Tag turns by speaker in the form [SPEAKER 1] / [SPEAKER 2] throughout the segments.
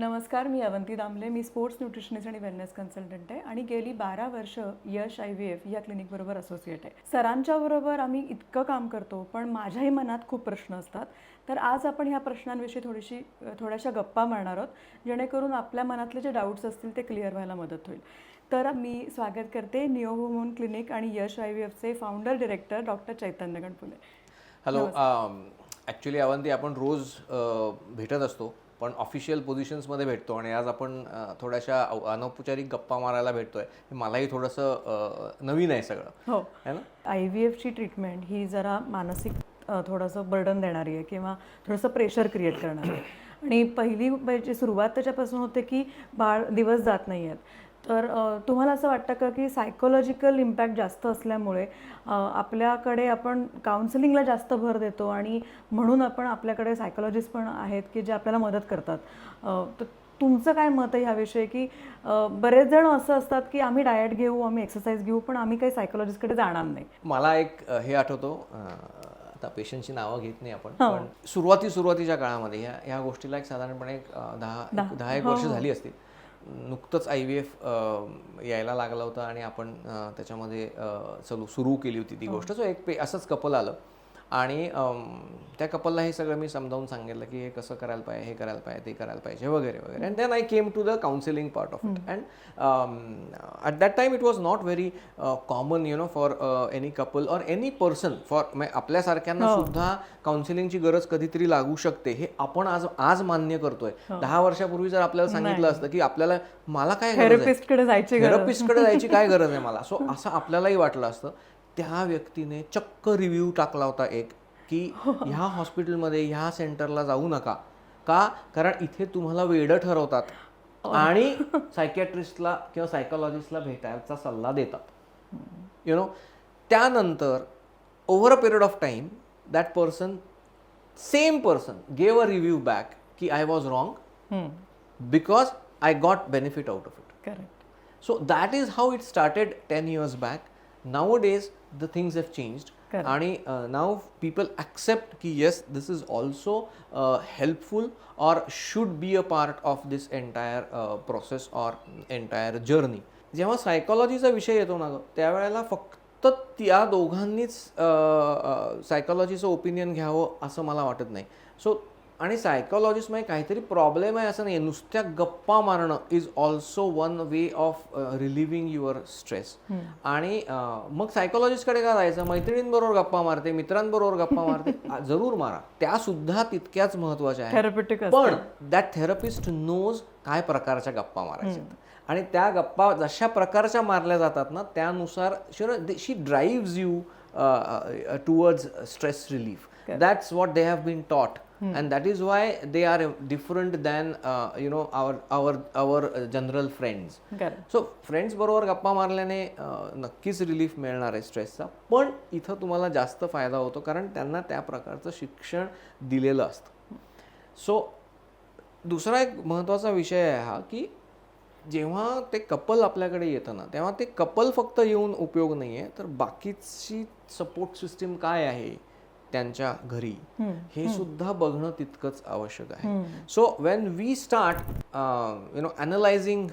[SPEAKER 1] नमस्कार मी अवंती दामले. मी स्पोर्ट्स न्यूट्रिशनिस्ट आणि वेलनेस कन्सल्टंट आहे आणि गेली बारा वर्ष यश आय व्ही एफ या क्लिनिकबरोबर असोसिएट आहे. सरांच्या बरोबर आम्ही इतकं काम करतो पण माझ्याही मनात खूप प्रश्न असतात. तर आज आपण ह्या प्रश्नांविषयी थोडीशी थोड्याशा गप्पा मारणार आहोत जेणेकरून आपल्या मनातले जे डाऊट्स असतील ते क्लिअर व्हायला मदत होईल. तर मी स्वागत करते निओहोमोन क्लिनिक आणि Yash I V एफचे founder director doctor Chaitanya Ganpule.
[SPEAKER 2] Hello actually Avanti आपण रोज भेटत असतो. पण ऑफिशियल पोझिशन्समध्ये भेटतो आणि आज आपण थोड्याशा अनौपचारिक गप्पा मारायला भेटतोय. हे मलाही थोडंसं नवीन आहे सगळं.
[SPEAKER 1] हो.
[SPEAKER 2] है ना?
[SPEAKER 1] आय व्ही एफची ट्रीटमेंट ही जरा मानसिक थोडंसं बर्डन देणारी आहे किंवा थोडंसं प्रेशर क्रिएट करणारी आहे. आणि पहिली म्हणजे सुरुवात त्याच्यापासून होते की बाळ दिवस जात नाही आहेत तर तुम्हाला असं वाटतं का की सायकोलॉजिकल इम्पॅक्ट जास्त असल्यामुळे आपल्याकडे आपण काउन्सिलिंगला जास्त भर देतो आणि म्हणून आपण आपल्याकडे सायकोलॉजिस्ट पण आहेत की जे आपल्याला मदत करतात? तर तुमचं काय मत आहे ह्याविषयी की बरेच जण असं असतात की आम्ही डाएट घेऊ आम्ही एक्सरसाइज घेऊ पण आम्ही काही सायकोलॉजिस्टकडे जाणार नाही.
[SPEAKER 2] मला एक हे आठवतो आता पेशंटची नावं घेत नाही आपण पण सुरुवाती सुरुवातीच्या काळामध्ये ह्या ह्या गोष्टीला एक साधारणपणे एक दहा एक- दहा एक वर्ष झाली असतील. नुकतंच आय व्ही एफ यायला लागलं होतं आणि आपण त्याच्यामध्ये चलू सुरू केली होती ती गोष्ट. सो एक पे असंच कपल आलं. आणि त्या कपलला हे सगळं मी समजावून सांगितलं की हे कसं करायला पाहिजे हे करायला पाहिजे ते करायला पाहिजे वगैरे वगैरे. And then I came to the counselling part of it and at that time it was not very common you know for any couple or any person for आपल्यासारख्यांना सुद्धा काउन्सिलिंगची गरज कधीतरी लागू शकते हे आपण आज आज मान्य करतोय. दहा वर्षापूर्वी जर आपल्याला सांगितलं असतं की आपल्याला मला काय
[SPEAKER 1] थेरपिस्टकडे जायची
[SPEAKER 2] काय गरज आहे मला? सो असं आपल्यालाही वाटलं असतं. त्या व्यक्तीने चक्क रिव्ह्यू टाकला होता एक की ह्या हॉस्पिटलमध्ये ह्या सेंटरला जाऊ नका. का? कारण इथे तुम्हाला वेडं ठरवतात आणि सायकॅट्रिस्टला किंवा सायकोलॉजिस्टला भेटायचा सल्ला देतात. यु नो त्यानंतर over a period of time that person same person gave a review back की I was wrong because I got benefit out of it
[SPEAKER 1] correct
[SPEAKER 2] So that is how it started 10 years back. Nowadays, the the things have changed आणि now people accept की yes this is also helpful or should be a part of this entire process or entire journey जेव्हा सायकॉलॉजीचा विषय येतो ना गं त्यावेळेला फक्त त्या दोघांनीच uh, uh, सायकॉलॉजीचं ओपिनियन घ्यावं असं मला वाटत नाही. सो आणि सायकॉलॉजिस्टमध्ये काहीतरी प्रॉब्लेम आहे असं नाही नुसत्या गप्पा मारणं is also one way of relieving your stress आणि मग सायकॉलॉजिस्टकडे का जायचं? मैत्रिणींबरोबर गप्पा मारते मित्रांबरोबर गप्पा मारते. जरूर मारा. त्या सुद्धा तितक्याच महत्त्वाच्या आहेत. पण दॅट थेरपिस्ट नोज काय प्रकारच्या गप्पा मारायच्या. आणि त्या गप्पा जशा प्रकारच्या मारल्या जातात ना त्यानुसार she drive you towards stress relief that's what they have been taught and that is why they are different than you know our our our general friends
[SPEAKER 1] correct
[SPEAKER 2] so friends बरोबर गप्पा मारल्याने अं, नक्कीच रिलीफ मिळणार आहे स्ट्रेसचा पण इथं तुम्हाला जास्त फायदा होतो कारण त्यांना त्या प्रकारचं शिक्षण दिलेलं असतं. सो दुसरा एक महत्त्वाचा विषय आहे हा की जेव्हा ते कपल आपल्याकडे येतं ना तेव्हा ते कपल फक्त येऊन उपयोग नाही आहे तर बाकीची सपोर्ट सिस्टीम काय आहे? त्यांच्या घरी. हे सुद्धा बघणं तितकंच आवश्यक आहे. So when we start you know analysing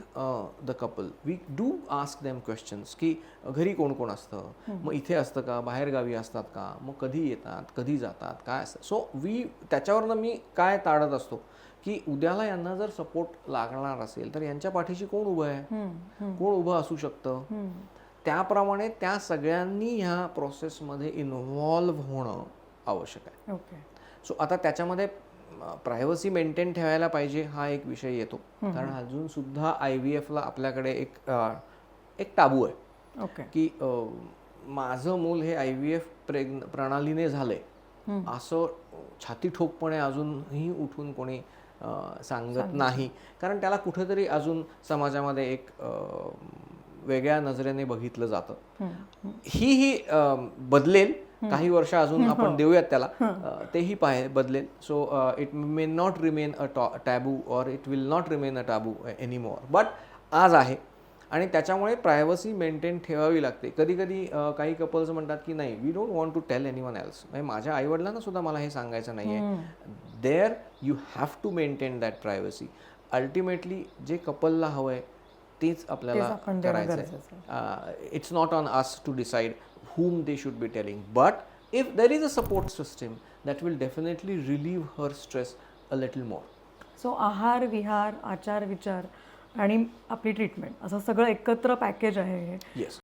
[SPEAKER 2] the couple we do ask them questions की घरी कोण कोण असतं? मग इथे असतं का? बाहेरगावी असतात का? मग कधी येतात? कधी जातात? काय असतं? सो वी त्याच्यावरनं मी काय ताडत असतो? की उद्याला यांना जर सपोर्ट लागणार असेल तर यांच्या पाठीशी कोण उभं आहे? कोण उभं असू शकतं? त्याप्रमाणे त्या सगळ्यांनी ह्या प्रोसेसमध्ये इन्व्हॉल्व्ह होणं आवश्यक आहे.
[SPEAKER 1] ओके.
[SPEAKER 2] सो आता त्याच्यामध्ये प्रायव्हसी मेंटेन ठेवायला पाहिजे हा एक विषय येतो. कारण अजून सुद्धा आय व्ही एफला आपल्याकडे एक एक टाबू आहे.
[SPEAKER 1] ओके.
[SPEAKER 2] की माझं मूल हे आय व्ही एफ प्रेग्न प्रणालीने झालंय. असं छाती ठोकपणे अजूनही उठून कोणी सांगत नाही. कारण त्याला कुठेतरी अजून समाजामध्ये एक वेगळ्या नजरेने बघितलं जातं. ही ही बदलेल. काही वर्ष अजून आपण देऊयात त्याला. तेही पाहे बदलेल. So it may not remain a taboo or it will not remain a taboo any more but आज आहे आणि त्याच्यामुळे प्रायव्हसी मेंटेन ठेवावी लागते. कधी कधी काही कपल्स म्हणतात की नाही we don't want to tell anyone else म्हणजे माझ्या आईवडिलांना सुद्धा मला हे सांगायचं नाही आहे there you have to maintain that privacy ultimately जे कपलला हवं आहे तेच आपल्याला करायचं आहे. It's not on us to decide whom they should be telling but if there is a support system that will definitely relieve her stress a little more
[SPEAKER 1] so आहार विहार आचार विचार आणि आपली ट्रीटमेंट असं सगळं एकत्र पॅकेज आहे हे
[SPEAKER 2] yes